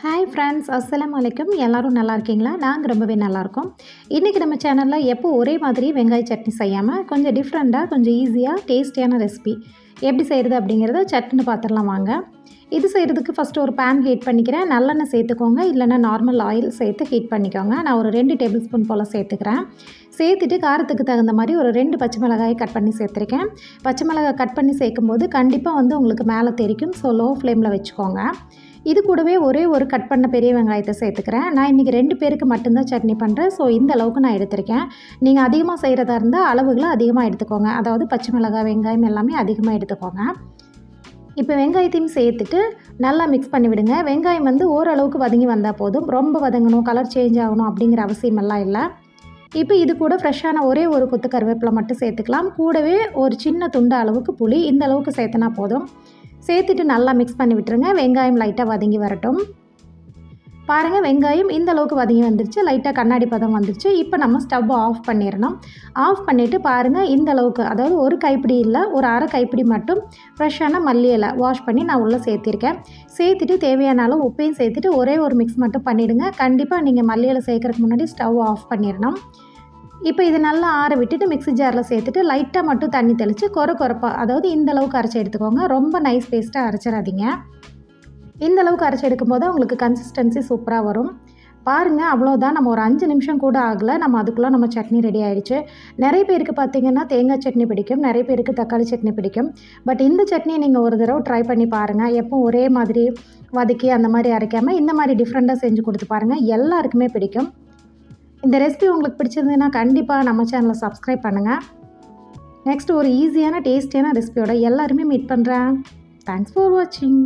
Hi friends அஸ்லாம் வலைக்கும் எல்லோரும் நல்லா இருக்கீங்களா? நாங்கள் ரொம்பவே நல்லாயிருக்கோம் இன்றைக்கி நம்ம சேனலில் எப்போ ஒரே மாதிரி வெங்காய சட்னி செய்யாமல் கொஞ்சம் டிஃப்ரெண்ட்டாக கொஞ்சம் ஈஸியாக டேஸ்டியான ரெசிபி எப்படி செய்கிறது அப்படிங்கிறத சட்னி பார்த்துடலாம் வாங்க. இது செய்கிறதுக்கு ஃபஸ்ட்டு ஒரு பேன் ஹீட் பண்ணிக்கிறேன். நல்லெண்ணெய் சேர்த்துக்கோங்க. இல்லைன்னா நார்மல் ஆயில் சேர்த்து ஹீட் பண்ணிக்கோங்க. நான் ஒரு ரெண்டு டேபிள் ஸ்பூன் போல் சேர்த்துக்கிறேன். சேர்த்துட்டு காரத்துக்கு தகுந்த மாதிரி ஒரு ரெண்டு பச்சை மிளகாயை கட் பண்ணி சேர்த்துருக்கேன். பச்சை மிளகாய் கட் பண்ணி சேர்க்கும்போது கண்டிப்பாக வந்து உங்களுக்கு மேலே தெரிக்கும். ஸோ லோ ஃப்ளேமில் வச்சுக்கோங்க. இது கூடவே ஒரே ஒரு கட் பண்ண பெரிய வெங்காயத்தை சேர்த்துக்கிறேன். நான் இன்றைக்கி ரெண்டு பேருக்கு மட்டும்தான் சட்னி பண்ணுறேன் ஸோ இந்த அளவுக்கு நான் எடுத்திருக்கேன். நீங்கள் அதிகமாக செய்கிறதா இருந்தால் அளவுகளை அதிகமாக எடுத்துக்கோங்க. அதாவது பச்சை மிளகாய் வெங்காயம் எல்லாமே அதிகமாக எடுத்துக்கோங்க. இப்போ வெங்காயத்தையும் சேர்த்துட்டு நல்லா மிக்ஸ் பண்ணி விடுங்க. வெங்காயம் வந்து ஓரளவுக்கு வதங்கி வந்தால் போதும். ரொம்ப வதங்கணும் கலர் சேஞ்ச் ஆகணும் அப்படிங்கிற அவசியமெல்லாம் இல்லை. இப்போ இது கூட ஃப்ரெஷ்ஷான ஒரே ஒரு கொத்து கருவேப்பிலை மட்டும் சேர்த்துக்கலாம். கூடவே ஒரு சின்ன துண்டு அளவுக்கு புளி இந்த அளவுக்கு சேர்த்தனா போதும். சேர்த்துட்டு நல்லா மிக்ஸ் பண்ணி விட்டுருங்க. வெங்காயம் லைட்டாக வதங்கி வரட்டும். பாருங்கள் வெங்காயம் இந்த அளவுக்கு வதங்கி வந்துருச்சு. லைட்டாக கண்ணாடி பதம் வந்துருச்சு. இப்போ நம்ம ஸ்டவ் ஆஃப் பண்ணிடணும். ஆஃப் பண்ணிவிட்டு பாருங்கள் இந்த அளவுக்கு அதாவது ஒரு கைப்பிடி இல்லை ஒரு அரை கைப்பிடி மட்டும் ஃப்ரெஷ்ஷான மல்லி இலை வாஷ் பண்ணி நான் உள்ளே சேர்த்திருக்கேன். சேர்த்துட்டு தேவையான அளவு உப்பையும் சேர்த்துட்டு ஒரே ஒரு மிக்ஸ் மட்டும் பண்ணிவிடுங்க கண்டிப்பாக நீங்கள் மல்லி இலை சேர்க்குறதுக்கு முன்னாடி ஸ்டவ் ஆஃப் பண்ணிடணும். இப்போ இது நல்லா ஆற விட்டுட்டு மிக்ஸி ஜாரில் சேர்த்துட்டு லைட்டாக மட்டும் தண்ணி தெளித்து கொர குறைப்பாக அதாவது இந்த அளவுக்கு அரைச்சி எடுத்துக்கோங்க. ரொம்ப நைஸ் பேஸ்ட்டாக அரைச்சிடாதீங்க. இந்த அளவுக்கு அரைச்சி எடுக்கும்போது உங்களுக்கு கன்சிஸ்டன்சி சூப்பராக வரும். பாருங்கள் அவ்வளோதான் நம்ம ஒரு அஞ்சு நிமிஷம் கூட ஆகலை. நம்ம அதுக்குள்ளே நம்ம சட்னி ரெடி ஆகிடுச்சு நிறைய பேருக்கு பார்த்தீங்கன்னா தேங்காய் சட்னி பிடிக்கும். நிறைய பேருக்கு தக்காளி சட்னி பிடிக்கும். பட் இந்த சட்னியை நீங்கள் ஒரு தடவை ட்ரை பண்ணி பாருங்கள் எப்போ ஒரே மாதிரி வதக்கி அந்த மாதிரி அரைக்காமல் இந்த மாதிரி டிஃப்ரெண்ட்டாக செஞ்சு கொடுத்து பாருங்கள் எல்லாருக்குமே பிடிக்கும். இந்த ரெசிபி உங்களுக்கு பிடிச்சிருந்ததுன்னா கண்டிப்பாக நம்ம சேனலை சப்ஸ்கிரைப் பண்ணுங்கள் நெக்ஸ்ட் ஒரு ஈஸியான டேஸ்டியான ரெசிபியோட எல்லாருமே மீட் பண்ணுறேன் தேங்க்ஸ் ஃபார் வாட்சிங்